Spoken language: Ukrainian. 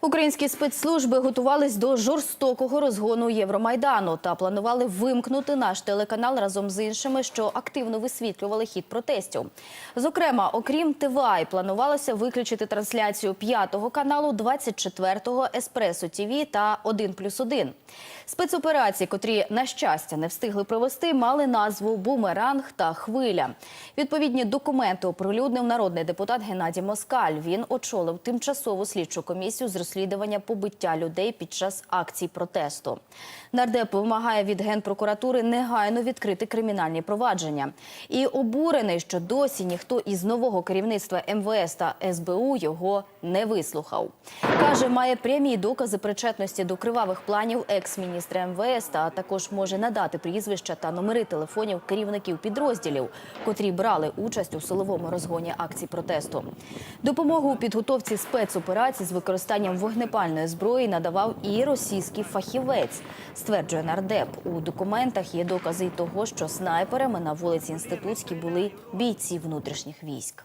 Українські спецслужби готувались до жорстокого розгону Євромайдану та планували вимкнути наш телеканал разом з іншими, що активно висвітлювали хід протестів. Зокрема, окрім ТВА, планувалося виключити трансляцію п'ятого каналу, 24-го Еспресо ТІВІ та 1+,1. Спецоперації, котрі на щастя не встигли провести, мали назву Бумеранг та Хвиля. Відповідні документи оприлюднив народний депутат Геннадій Москаль. Він очолив тимчасову слідчу комісію з розслідування побиття людей під час акцій протесту. Нардеп вимагає від генпрокуратури негайно відкрити кримінальні провадження. І обурений, що досі ніхто із нового керівництва МВС та СБУ його не вислухав. Каже, має прямі докази причетності до кривавих планів екс-міністра МВС та також може надати прізвища та номери телефонів керівників підрозділів, котрі брали участь у силовому розгоні акцій протесту. Допомогу у підготовці спецоперацій з використанням вогнепальної зброї надавав і російський фахівець, стверджує нардеп. У документах є докази й того, що снайперами на вулиці Інститутській були бійці внутрішніх військ.